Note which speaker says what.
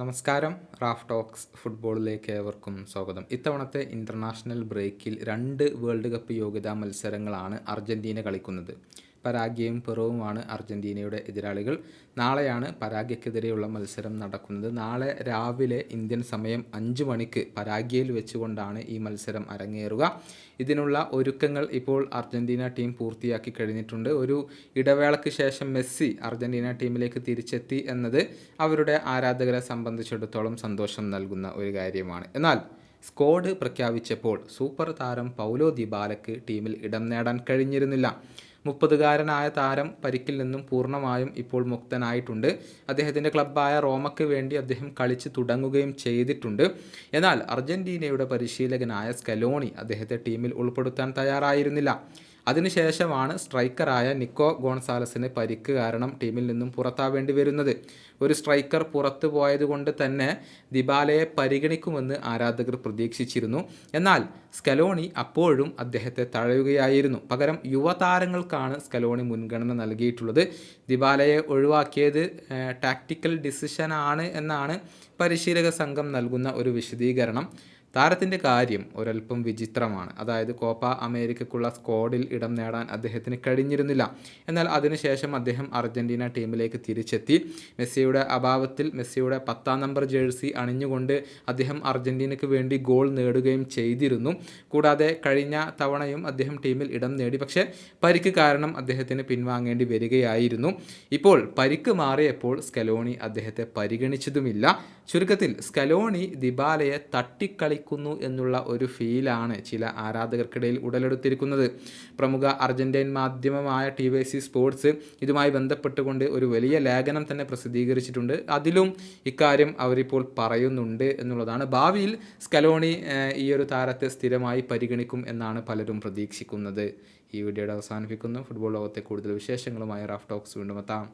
Speaker 1: നമസ്കാരം. Raf talks ഫുട്ബോളിലേക്ക് ഏവർക്കും സ്വാഗതം. ഇത്തവണത്തെ ഇന്റർനാഷണൽ ബ്രേക്കിൽ രണ്ട് വേൾഡ് കപ്പ് യോഗ്യതാ മത്സരങ്ങളാണ് അർജന്റീന കളിക്കുന്നത്. പരാഗ്യയും പെറുവുമാണ് അർജന്റീനയുടെ എതിരാളികൾ. നാളെയാണ് പരാഗ്യക്കെതിരെയുള്ള മത്സരം നടക്കുന്നത്. നാളെ രാവിലെ ഇന്ത്യൻ സമയം അഞ്ച് മണിക്ക് പരാഗ്യയിൽ വെച്ചുകൊണ്ടാണ് ഈ മത്സരം അരങ്ങേറുക. ഇതിനുള്ള ഒരുക്കങ്ങൾ ഇപ്പോൾ അർജന്റീന ടീം പൂർത്തിയാക്കി കഴിഞ്ഞിട്ടുണ്ട്. ഒരു ഇടവേളയ്ക്ക് ശേഷം മെസ്സി അർജന്റീന ടീമിലേക്ക് തിരിച്ചെത്തി എന്നത് അവരുടെ ആരാധകരെ സംബന്ധിച്ചിടത്തോളം സന്തോഷം നൽകുന്ന ഒരു കാര്യമാണ്. എന്നാൽ സ്ക്വാഡ് പ്രഖ്യാപിച്ചപ്പോൾ സൂപ്പർ താരം പൗലോ ദിബാലയ്ക്ക് ടീമിൽ ഇടം നേടാൻ കഴിഞ്ഞിരുന്നില്ല. മുപ്പതുകാരനായ താരം പരിക്കിൽ നിന്നും പൂർണമായും ഇപ്പോൾ മുക്തനായിട്ടുണ്ട്. അദ്ദേഹത്തിന്റെ ക്ലബ്ബായ റോമയ്ക്ക് വേണ്ടി അദ്ദേഹം കളിച്ച് തുടങ്ങുകയും ചെയ്തിട്ടുണ്ട്. എന്നാൽ അർജന്റീനയുടെ പരിശീലകനായ സ്കലോണി അദ്ദേഹത്തെ ടീമിൽ ഉൾപ്പെടുത്താൻ തയ്യാറായിരുന്നില്ല. അതിനുശേഷമാണ് സ്ട്രൈക്കറായ നിക്കോ ഗോൺസാലസിന് പരിക്ക് കാരണം ടീമിൽ നിന്നും പുറത്താവേണ്ടി വരുന്നത്. ഒരു സ്ട്രൈക്കർ പുറത്തു പോയതുകൊണ്ട് തന്നെ ദിബാലയെ പരിഗണിക്കുമെന്ന് ആരാധകർ പ്രതീക്ഷിച്ചിരുന്നു. എന്നാൽ സ്കലോണി അപ്പോഴും അദ്ദേഹത്തെ തഴയുകയായിരുന്നു. പകരം യുവതാരങ്ങൾക്കാണ് സ്കലോണി മുൻഗണന നൽകിയിട്ടുള്ളത്. ദിബാലയെ ഒഴിവാക്കിയത് ടാക്ടിക്കൽ ഡിസിഷനാണ് എന്നാണ് പരിശീലക സംഘം നൽകുന്ന ഒരു വിശദീകരണം. താരത്തിന്റെ കാര്യം ഒരല്പം വിചിത്രമാണ്. അതായത് കോപ്പ അമേരിക്കക്കുള്ള സ്ക്വാഡിൽ ഇടം നേടാൻ അദ്ദേഹത്തിന് കഴിഞ്ഞിരുന്നില്ല. എന്നാൽ അതിനുശേഷം അദ്ദേഹം അർജന്റീന ടീമിലേക്ക് തിരിച്ചെത്തി. മെസ്സിയുടെ അഭാവത്തിൽ മെസ്സിയുടെ പത്താം നമ്പർ ജേഴ്സി അണിഞ്ഞുകൊണ്ട് അദ്ദേഹം അർജന്റീനയ്ക്ക് വേണ്ടി ഗോൾ നേടുകയും ചെയ്തിരുന്നു. കൂടാതെ കഴിഞ്ഞ തവണയും അദ്ദേഹം ടീമിൽ ഇടം നേടി. പക്ഷേ പരിക്ക് കാരണം അദ്ദേഹത്തിന് പിൻവാങ്ങേണ്ടി വരികയായിരുന്നു. ഇപ്പോൾ പരിക്ക് മാറിയപ്പോൾ സ്കലോണി അദ്ദേഹത്തെ പരിഗണിച്ചതുമില്ല. ചുരുക്കത്തിൽ സ്കലോണി ദിബാലയെ തട്ടിക്കളി കളിക്കുന്നു എന്നുള്ള ഒരു ഫീലാണ് ചില ആരാധകർക്കിടയിൽ ഉടലെടുത്തിരിക്കുന്നത്. പ്രമുഖ അർജന്റൈൻ മാധ്യമമായ ടി വൈ സി സ്പോർട്സ് ഇതുമായി ബന്ധപ്പെട്ടുകൊണ്ട് ഒരു വലിയ ലേഖനം തന്നെ പ്രസിദ്ധീകരിച്ചിട്ടുണ്ട്. അതിലും ഇക്കാര്യം അവരിപ്പോൾ പറയുന്നുണ്ട് എന്നുള്ളതാണ്. ഭാവിയിൽ സ്കലോണി ഈ ഒരു താരത്തെ സ്ഥിരമായി പരിഗണിക്കും എന്നാണ് പലരും പ്രതീക്ഷിക്കുന്നത്. ഈ വീഡിയോയുടെ അവസാനിപ്പിക്കുന്നു. ഫുട്ബോൾ ലോകത്തെ കൂടുതൽ വിശേഷങ്ങളുമായി റാഫ് ടോക്സ് വീണ്ടും എത്താം.